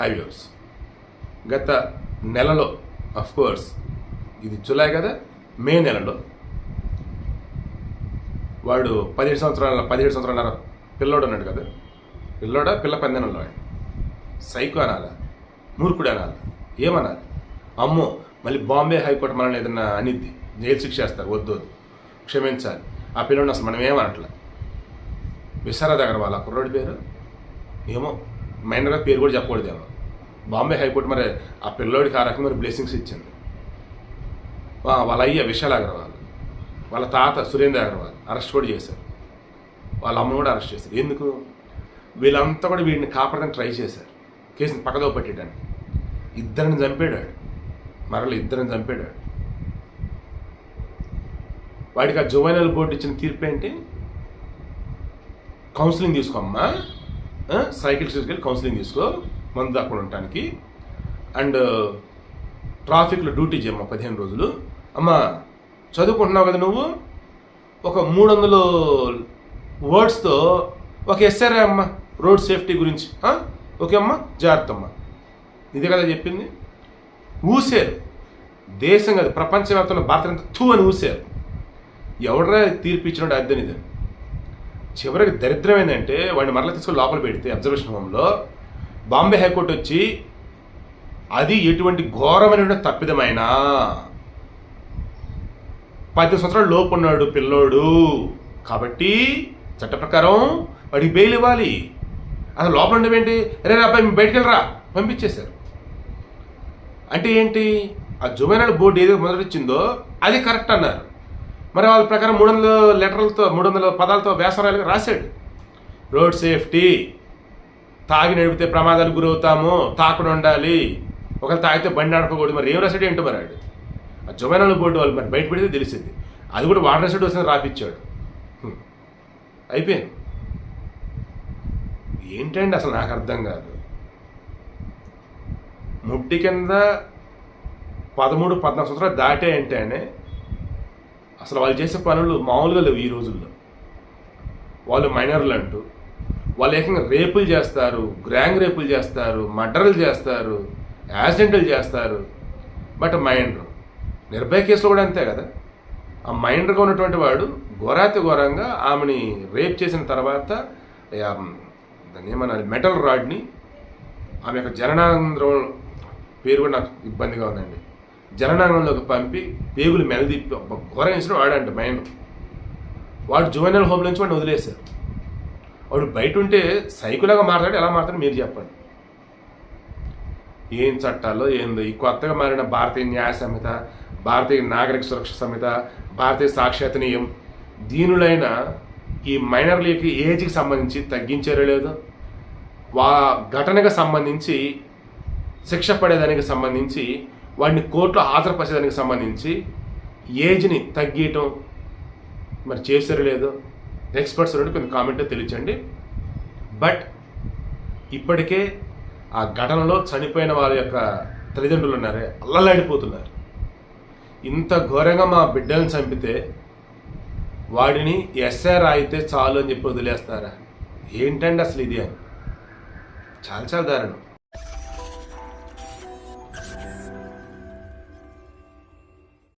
Highways గత నెలలో of course ఇది జూలై కదా మే నెలలో వాడు పదిహేడు సంవత్సరాల పదిహేడు సంవత్సరాల పిల్లోడు అన్నాడు కదా. పిల్లోడా పిల్ల పందెనంలో సైకో అనాలా? మూర్ఖుడు అనాలి? ఏమనాలి? అమ్మో మళ్ళీ బాంబే హైకోర్టు మనల్ని ఏదన్నా అనిద్ది జైలు శిక్ష వేస్తారు వద్దు వద్దు. క్షమించాలి. ఆ పిల్లోడిని అసలు మనం ఏమనట్లే విశారద్ అగర్వాల్? ఆ కుర్రోడి పేరు? ఏమో. మైనర్గా పేరు కూడా చెప్పకూడదేమో బాంబే హైకోర్టు మరి ఆ పిల్లోడికి ఆ రకమైన బ్లెస్సింగ్స్ ఇచ్చింది. వాళ్ళ అయ్య విశాల్ అగర్వాల్ వాళ్ళ తాత సురేంద్ర అగర్వాల్ అరెస్ట్ కూడా చేశారు. వాళ్ళ అమ్మను కూడా అరెస్ట్ చేశారు. ఎందుకు? వీళ్ళంతా కూడా వీడిని కాపాడడానికి ట్రై చేశారు. కేసుని పక్కదో పెట్టేయడానికి. ఇద్దరిని చంపేడాడు. మరల ఇద్దరిని చంపేడాడు. వాడికి ఆ జువైనల్ బోర్డు ఇచ్చిన తీర్పు ఏంటి కౌన్సిలింగ్ తీసుకోమ్మా. సైకిల్ తీసుకెళ్ళి కౌన్సిలింగ్ తీసుకో మందు దాకుండా ఉండటానికి. అండ్ ట్రాఫిక్లో డ్యూటీ చేయమ్మా పదిహేను రోజులు. అమ్మా చదువుకుంటున్నావు కదా నువ్వు? ఒక మూడు వందలు వర్డ్స్తో ఒక ఎస్ఆర్ఏ అమ్మా రోడ్ సేఫ్టీ గురించి. ఓకే అమ్మా జాగ్రత్త అమ్మ. ఇదే కదా చెప్పింది? ఊసేరు. దేశం కాదు ప్రపంచవ్యాప్తంలో భారత తూ అని ఊసేరు. ఎవడరా తీర్పు ఇచ్చినట్టు అర్థం ఇది చివరికి దరిద్రం ఏంటంటే వాడిని మరల తీసుకొని లోపల పెడితే అబ్జర్వేషన్ హోమ్లో బాంబే హైకోర్టు వచ్చి అది ఎటువంటి ఘోరమైన తప్పిదమైన పది సంవత్సరాలు లోపు ఉన్నాడు పిల్లోడు. కాబట్టి చట్ట ప్రకారం వాడికి బెయిల్ ఇవ్వాలి. అసలు లోపల ఉండేవేంటి రే రా అబ్బాయి బయటికి వెళ్ళరా? పంపించేశారు. అంటే ఏంటి? ఆ జువైనల్ బోర్డు ఏదో మొదటిచ్చిందో అది కరెక్ట్ అన్నారు. మరి వాళ్ళ ప్రకారం మూడు వందల లెటర్లతో మూడు వందల పదాలతో వ్యాసరాలుగా రాశాడు. రోడ్ సేఫ్టీ తాగి నడిపితే ప్రమాదాలు గురవుతాము తాకుండా ఉండాలి. ఒకవేళ తాగితే బండి నడపకూడదు. మరి ఏం రాశాడు ఏంటో మరి ఆ జువైనల్ బోర్డు వాళ్ళు మరి బయట పెడితే తెలిసింది. అది కూడా వాటర్ రాశాడు వచ్చిన రాపిచ్చాడు. హ్మ్. అయిపోయింది. ఏంటండి అసలు నాకు అర్థం కాదు. ముట్టి కింద పదమూడు పద్నాలుగు సంవత్సరాలు దాటే అంటేనే అసలు వాళ్ళు చేసే పనులు మామూలుగా లేవు ఈ రోజుల్లో. వాళ్ళు మైనర్లు అంటూ వాళ్ళు ఏకంగా రేపులు చేస్తారు గ్రాంగ్ రేపులు చేస్తారు మర్డర్లు చేస్తారు యాక్సిడెంట్లు చేస్తారు. బట్ మైండర్ నిర్భయ కేసులో కూడా అంతే కదా. ఆ మైండర్గా ఉన్నటువంటి వాడు ఘోరాతి ఘోరంగా ఆమెని రేప్ చేసిన తర్వాత దాన్ని ఏమన్నారు మెటల్ రాడ్ని ఆమె యొక్క జననాంధ్రం పేరు కూడా నాకు ఇబ్బందిగా ఉందండి. జననాంగంలోకి పంపి పేగులు మెలదిప్పి ఒక ఘోరం వేసిన వాడంట మైండ్ వాడు జువెనల్ హోమ్ నుంచి వాడిని వదిలేశారు. వాడు బయట ఉంటే సైకులాగా మాట్లాడి ఎలా మాట్లాడి మీరు చెప్పండి. ఏం చట్టాల్లో ఏందో ఈ కొత్తగా మారిన భారతీయ న్యాయ సంహిత భారతీయ నాగరిక సురక్ష సంహిత భారతీయ సాక్షరత నియం దీనులైన ఈ మైనర్లకి ఏజ్కి సంబంధించి తగ్గించారో లేదో వా ఘటనకు సంబంధించి శిక్ష పడేదానికి సంబంధించి వాడిని కోర్టులో హాజరుపరిచేదానికి సంబంధించి ఏజ్ని తగ్గియటం మరి చేశారు లేదో ఎక్స్పర్ట్స్ నుండి కొంత కామెంట్ తెలియచండి. బట్ ఇప్పటికే ఆ ఘటనలో చనిపోయిన వారి యొక్క తల్లిదండ్రులు ఉన్నారే అల్లలాడిపోతున్నారు. ఇంత ఘోరంగా మా బిడ్డలను చంపితే వాడిని ఎస్ఆర్ అయితే చాలు అని చెప్పి వదిలేస్తారా? ఏంటండి అసలు ఇది అని? చాలా చాలా దారుణం.